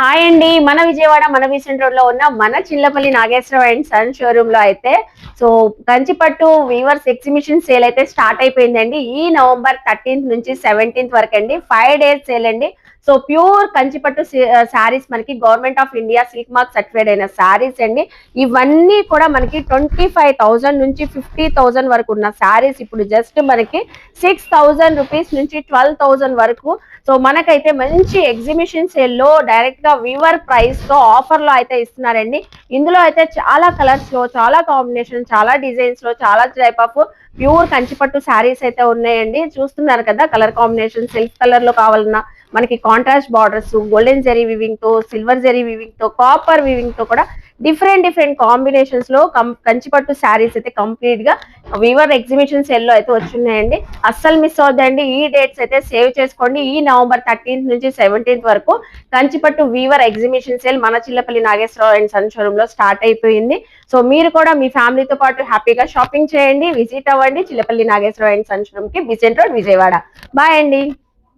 Hi అండి. మన విజయవాడ మన విసెంట్ రోడ్లో ఉన్న మన చిల్లపల్లి నాగేశ్వరం అండ్ సన్ షోరూమ్లో అయితే so Kanchipattu weavers exhibition sale అయితే స్టార్ట్ అయిపోయిందండి. ఈ నవంబర్ థర్టీన్త్ నుంచి సెవెంటీన్త్ వరకు అండి ఫైవ్ డేస్ సేల్ అండి. సో ప్యూర్ కంచిపట్టు శారీస్ మనకి government of India silk mark certified అయిన శారీస్ అండి. ఇవన్నీ కూడా మనకి ట్వంటీ ఫైవ్ థౌసండ్ నుంచి ఫిఫ్టీ థౌసండ్ వరకు ఉన్న శారీస్ ఇప్పుడు జస్ట్ మనకి సిక్స్ థౌసండ్ రూపీస్ నుంచి ట్వెల్వ్ థౌసండ్ వరకు. సో మనకైతే మంచి ఎగ్జిబిషన్ సేల్లో డైరెక్ట్గా వీవర్ ప్రైస్తో ఆఫర్లో అయితే ఇస్తున్నారండి. ఇందులో అయితే చాలా కలర్స్లో చాలా కాంబినేషన్ చాలా డిజైన్స్లో చాలా type of pure Kanchipattu sarees అయితే ఉన్నాయండి. చూస్తున్నారు కదా కలర్ కాంబినేషన్ సిల్క్ కలర్లో కావాలన్నా మనకి కాంట్రాస్ట్ బార్డర్స్ గోల్డెన్ జెరీ వివింగ్తో సిల్వర్ జెరీ వివింగ్తో కాపర్ వివింగ్తో కూడా డిఫరెంట్ డిఫరెంట్ కాంబినేషన్స్లో కం- కంచిపట్టు శారీస్ అయితే కంప్లీట్గా వీవర్ ఎగ్జిబిషన్ సేల్లో అయితే వచ్చున్నాయండి అస్సలు మిస్ అవుద్దండి. ఈ డేట్స్ అయితే సేవ్ చేసుకోండి. ఈ నవంబర్ థర్టీన్త్ నుంచి సెవెంటీన్త్ వరకు కంచిపట్టు వీవర్ ఎగ్జిబిషన్ సేల్ మన చిల్లపల్లి నాగేశ్వరరావు అండ్ సన్ షోరూమ్లో స్టార్ట్ అయిపోయింది. సో మీరు కూడా మీ ఫ్యామిలీతో పాటు హ్యాపీగా షాపింగ్ చేయండి. విజిట్ అవ్వండి. చిల్లపల్లి నాగేశ్వరరావు అండ్ సన్ షోరూమ్కి బిసెంట్ రోడ్ విజయవాడ. బాయ్ అండి.